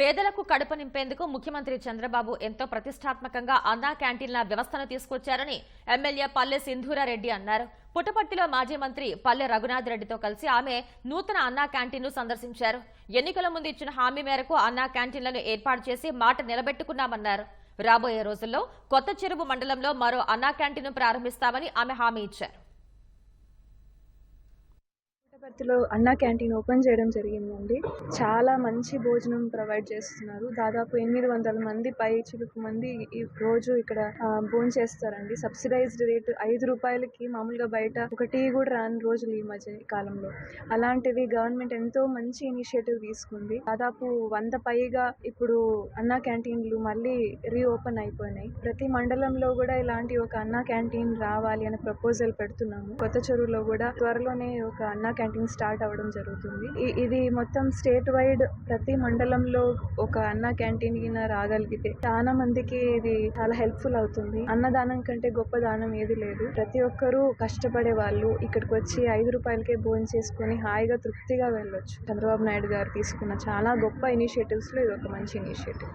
పేదలకు కడుపు నింపేందుకు ముఖ్యమంత్రి చంద్రబాబు ఎంతో ప్రతిష్టాత్మకంగా అన్నా క్యాంటీన్ల వ్యవస్థను తీసుకొచ్చారని ఎమ్మెల్యే పల్లె సింధూరారెడ్డి అన్నారు. పుట్టపర్తిలో మాజీ మంత్రి పల్లె రఘునాథ్ రెడ్డితో కలిసి ఆమె నూతన అన్నా క్యాంటీన్ను సందర్శించారు. ఎన్నికల ముందు ఇచ్చిన హామీ మేరకు అన్నా క్యాంటీన్లను ఏర్పాటు చేసి మాట నిలబెట్టుకున్నామన్నారు. రాబోయే రోజుల్లో కొత్త చెరువు మండలంలో మరో అన్నా క్యాంటీన్ను ప్రారంభిస్తామని ఆమె హామీ ఇచ్చారు. పుట్టపర్తిలో అన్నా క్యాంటీన్ ఓపెన్ చేయడం జరిగిందండి. చాలా మంచి భోజనం ప్రొవైడ్ చేస్తున్నారు. దాదాపు ఎనిమిది వందల మంది పై చిలుకు మంది ఈ రోజు ఇక్కడ భోజనం చేస్తారండి. సబ్సిడైజ్డ్ రేట్ ఐదు రూపాయలకి మామూలుగా బయట ఒక టీ కూడా రాని రోజులు ఈ మధ్య కాలంలో. అలాంటివి గవర్నమెంట్ ఎంతో మంచి ఇనిషియేటివ్ తీసుకుంది. దాదాపు వంద పైగా ఇప్పుడు అన్నా క్యాంటీన్లు మళ్ళీ రీఓపెన్ అయిపోయినాయి. ప్రతి మండలంలో కూడా ఇలాంటి ఒక అన్నా క్యాంటీన్ రావాలి అనే ప్రపోజల్ పెడుతున్నాము. కొత్త చెరువులో కూడా త్వరలోనే ఒక అన్నా క్యాంటీన్ స్టార్ట్ అవ్వడం జరుగుతుంది. ఇది మొత్తం స్టేట్ వైడ్ ప్రతి మండలంలో ఒక అన్న క్యాంటీన్ కింద రాగలిగితే చాలా మందికి ఇది చాలా హెల్ప్ఫుల్ అవుతుంది. అన్నదానం కంటే గొప్ప దానం ఏది లేదు. ప్రతి ఒక్కరూ కష్టపడే వాళ్ళు ఇక్కడికి వచ్చి ఐదు రూపాయలకే భోజనం చేసుకుని హాయిగా తృప్తిగా వెళ్ళొచ్చు. చంద్రబాబు నాయుడు గారు తీసుకున్న చాలా గొప్ప ఇనిషియేటివ్స్లో ఇది ఒక మంచి ఇనిషియేటివ్.